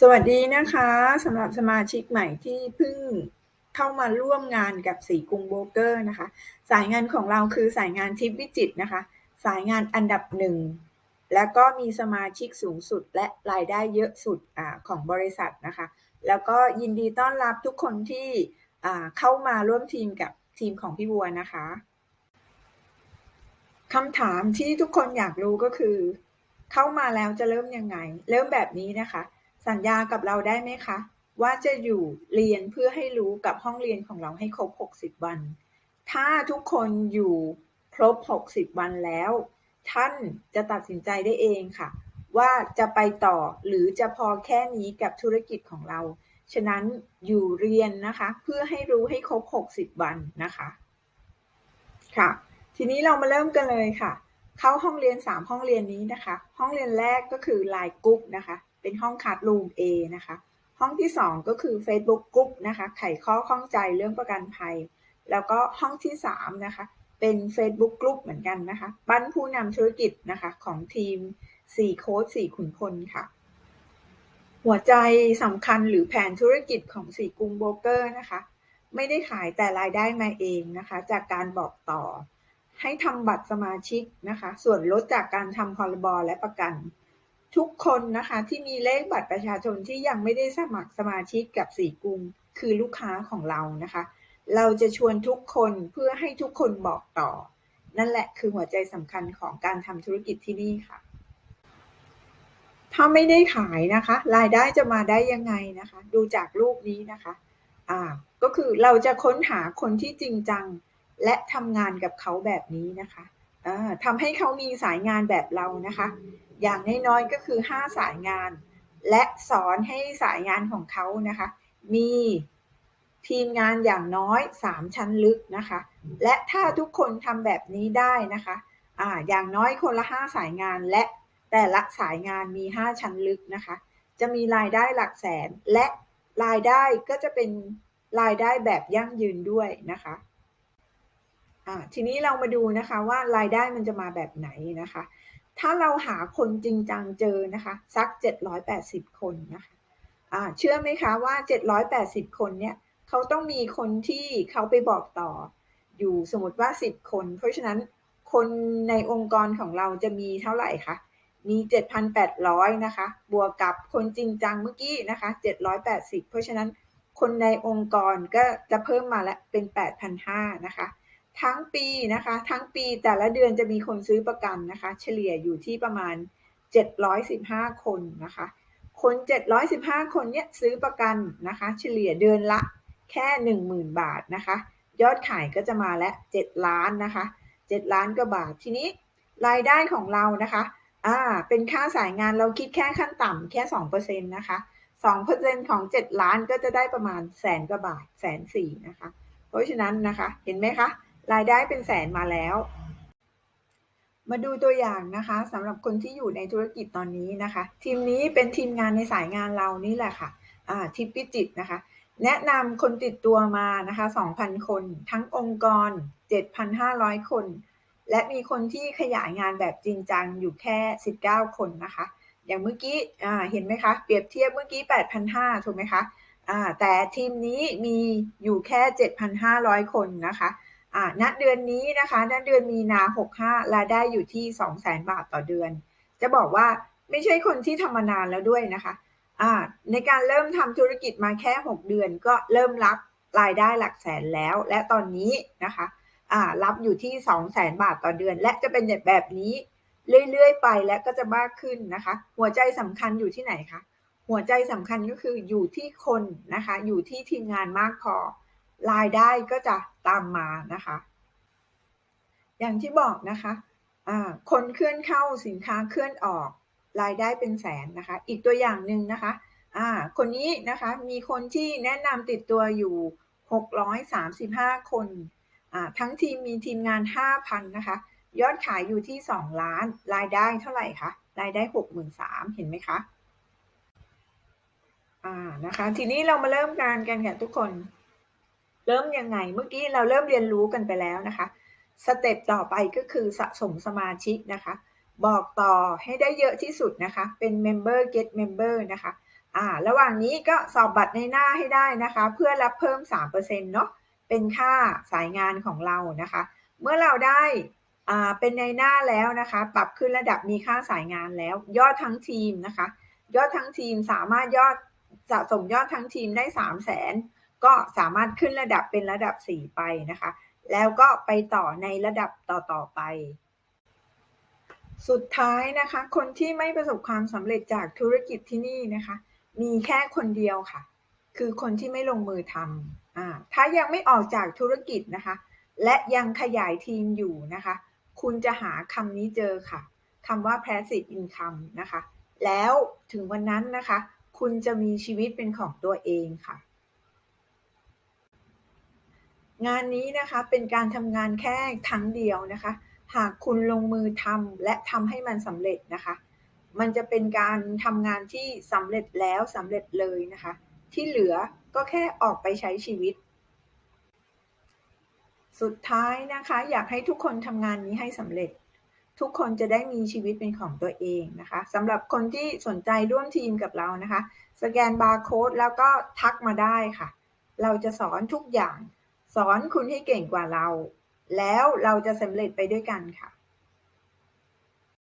สวัสดีนะคะสำหรับสมาชิกใหม่ที่เพิ่งเข้ามาร่วมงานกับสีกรุงโบเกอร์นะคะ สายงานของเราคือสายงานทิปวิจิตรนะคะ สายงานอันดับหนึ่งแล้วก็มีสมาชิกสูงสุดและรายได้เยอะสุดอของบริษัทนะคะ แล้วก็ยินดีต้อนรับทุกคนที่เข้ามาร่วมทีมกับทีมของพี่บัวนะคะคำถามที่ทุกคนอยากรู้ก็คือ เข้ามาแล้วจะเริ่มยังไง เริ่มแบบนี้นะคะ สัญญากับเราได้ไหมคะ ว่าจะอยู่เรียนเพื่อให้รู้กับห้องเรียนของเราให้ครบ 60 วัน ถ้าทุกคนอยู่ครบ 60 วันแล้ว ท่านจะตัดสินใจได้เองค่ะ ว่าจะไปต่อหรือจะพอแค่นี้กับธุรกิจของเรา ฉะนั้นอยู่เรียนนะคะ เพื่อให้รู้ให้ครบ 60 วันนะคะ ค่ะ ทีนี้เรามาเริ่มกันเลยค่ะ เข้าห้องเรียน 3 ห้องเรียนนี้นะคะ ห้องเรียนแรกก็คือ Line Group นะคะ เป็นห้องคัดรูม A นะคะ ห้องที่ 2 ก็คือ Facebook Group นะคะไขข้อข้องใจเรื่องประกันภัย แล้วก็ห้องที่ 3 นะคะ เป็น Facebook Group เหมือนกันนะคะปั้นผู้นำธุรกิจนะคะของทีม4โค้ช4ขุนพลค่ะ หัวใจสำคัญหรือแผนธุรกิจของสีกรุงโบรกเกอร์นะคะ ไม่ได้ขายแต่รายได้มาเองนะคะ จากการบอกต่อ ให้ทำบัตรสมาชิกนะคะ ส่วนลดจากการทำพรบและประกัน ทุกคนนะคะที่มีเลขบัตรประชาชนที่ยังไม่ได้สมัครสมาชิกกับสีกรุงคือลูกค้าของเรานะคะ เราจะชวนทุกคนเพื่อให้ทุกคนบอกต่อ นั่นแหละคือหัวใจสำคัญของการทำธุรกิจที่นี่ค่ะ ถ้าไม่ได้ขายนะคะ รายได้จะมาได้ยังไงนะคะ ดูจากรูปนี้นะคะอ่าก็คือเราจะค้นหาคนที่จริงจัง และทำงานกับเขาแบบนี้นะคะอ่าทำให้เขามีสายงานแบบเรานะคะอย่างน้อยๆก็คือ 5 สายงาน และสอนให้สายงานของเขานะคะ มีทีมงานอย่างน้อย 3 ชั้นลึกนะคะ และถ้าทุกคนทำแบบนี้ได้นะคะอ่าอย่างน้อยคนละ 5 สายงานและแต่ละสายงานมี 5 ชั้นลึกนะคะ จะมีรายได้หลักแสนและรายได้ก็จะเป็นรายได้แบบยั่งยืนด้วยนะคะอ่าทีนี้เรามาดูนะคะว่ารายได้มันจะมาแบบไหนนะคะ ถ้าเราหาคนจริงจังเจอนะคะสัก 780 คนนะคะอ่าเชื่อไหมคะว่า 780 คนเนี่ยเขาต้องมีคนที่เขาไปบอกต่อ อยู่สมมติว่า 10 คน เพราะฉะนั้นคนในองค์กรของเราจะมีเท่าไหร่คะมี 7,800 นะคะ บวกกับคนจริงจังเมื่อกี้นะคะ 780 เพราะฉะนั้นคนในองค์กรก็จะเพิ่มมาละเป็น 8,500 นะคะ ทั้งปีนะคะ ทั้งปีแต่ละเดือนจะมีคนซื้อประกันนะคะ เฉลี่ยอยู่ที่ประมาณ 715 คนนะคะ คน 715 คนเนี่ยซื้อประกันนะคะ เฉลี่ยเดือนละแค่ 10,000 บาทนะคะ ยอดขายก็จะมาแล้ว7ล้านนะคะ 7 ล้านกว่าบาททีนี้รายได้ของเรานะคะอ่าเป็นค่าสายงานเราคิดแค่ขั้นต่ำแค่สองเปอร์เซ็นต์นะคะสองเปอร์เซ็นของเจ็ดล้านก็จะได้ประมาณแสนกว่าบาทแสนสี่นะคะ เพราะฉะนั้นนะคะเห็นไหมคะ รายได้เป็นแสนมาแล้ว มาดูตัวอย่างนะคะสำหรับคนที่อยู่ในธุรกิจตอนนี้นะคะ ทีมนี้เป็นทีมงานในสายงานเรานี่แหละค่ะอ่าทิปปิจิตนะคะ แนะนำคนติดตัวมานะคะ 2,000 คน ทั้งองค์กร 7,500 คน และมีคนที่ขยายงานแบบจริงจังอยู่แค่ 19 คนนะคะ อย่างเมื่อกี้เห็นไหมคะ เปรียบเทียบเมื่อกี้ 8,500 ถูกไหมคะแต่ทีมนี้มีอยู่แค่ 7,500 คนนะคะ ณเดือนนี้นะคะณเดือนมีนา 65รายได้อยู่ที่ 200,000 บาทต่อเดือน จะบอกว่าไม่ใช่คนที่ทำมานานแล้วด้วยนะคะในการเริ่มทำธุรกิจมาแค่ 6 เดือนก็เริ่มรับรายได้หลักแสนแล้ว และตอนนี้นะคะรับอยู่ที่ 2 0 0แสนบาทต่อเดือน และจะเป็นแบบนี้เรื่อยๆไปและก็จะมากขึ้นนะคะ หัวใจสำคัญอยู่ที่ไหนคะหัวใจสำคัญก็คืออยู่ที่คนนะคะ อยู่ที่ทีมงานมากพอ รายได้ก็จะตามมานะคะ อย่างที่บอกนะคะคนเคลื่อนเข้าสินค้าเคลื่อนออกรายได้เป็นแสนนะคะ อีกตัวอย่างหนึ่งนะคะคนนี้นะคะมีคนที่แนะนำติดตัวอยู่ 635 คนทั้งทีมมีทีมงาน 5,000 นะคะ ยอดขายอยู่ที่ 2 ล้าน รายได้เท่าไหร่คะ รายได้ 63,000 เห็นไหมคะ อ่า นะคะ ทีนี้เรามาเริ่มการกันค่ะทุกคน เริ่มยังไง เมื่อกี้เราเริ่มเรียนรู้กันไปแล้วนะคะ สเต็ปต่อไปก็คือสะสมสมาชิกนะคะ บอกต่อให้ได้เยอะที่สุดนะคะ เป็น member get member นะคะอ่าระหว่างนี้ก็สอบบัตรในหน้าให้ได้นะคะ เพื่อรับเพิ่ม 3%เนาะเป็นค่าสายงานของเรานะคะ เมื่อเราได้อ่าเป็นในหน้าแล้วนะคะ ปรับขึ้นระดับมีค่าสายงานแล้ว ยอดทั้งทีมนะคะ ยอดทั้งทีมสามารถยอดสะสมยอดทั้งทีมได้ 3 0 0 0 0 0 ก็สามารถขึ้นระดับเป็นระดับ 4 ไปนะคะ แล้วก็ไปต่อในระดับต่อๆไป สุดท้ายนะคะ คนที่ไม่ประสบความสำเร็จจากธุรกิจที่นี่นะคะ มีแค่คนเดียวค่ะ คือคนที่ไม่ลงมือทำอ่าถ้ายังไม่ออกจากธุรกิจนะคะ และยังขยายทีมอยู่นะคะ คุณจะหาคำนี้เจอค่ะคำว่า passive income นะคะ แล้วถึงวันนั้นนะคะ คุณจะมีชีวิตเป็นของตัวเองค่ะ งานนี้นะคะเป็นการทำงานแค่ครั้งเดียวนะคะ หากคุณลงมือทำและทำให้มันสำเร็จนะคะ มันจะเป็นการทำงานที่สำเร็จแล้วสำเร็จเลยนะคะ ที่เหลือก็แค่ออกไปใช้ชีวิต สุดท้ายนะคะ อยากให้ทุกคนทำงานนี้ให้สำเร็จ ทุกคนจะได้มีชีวิตเป็นของตัวเองนะคะสำหรับคนที่สนใจร่วมทีมกับเรานะคะ สแกนบาร์โค้ดแล้วก็ทักมาได้ค่ะ เราจะสอนทุกอย่าง สอนคุณให้เก่งกว่าเรา แล้วเราจะสำเร็จไปด้วยกันค่ะ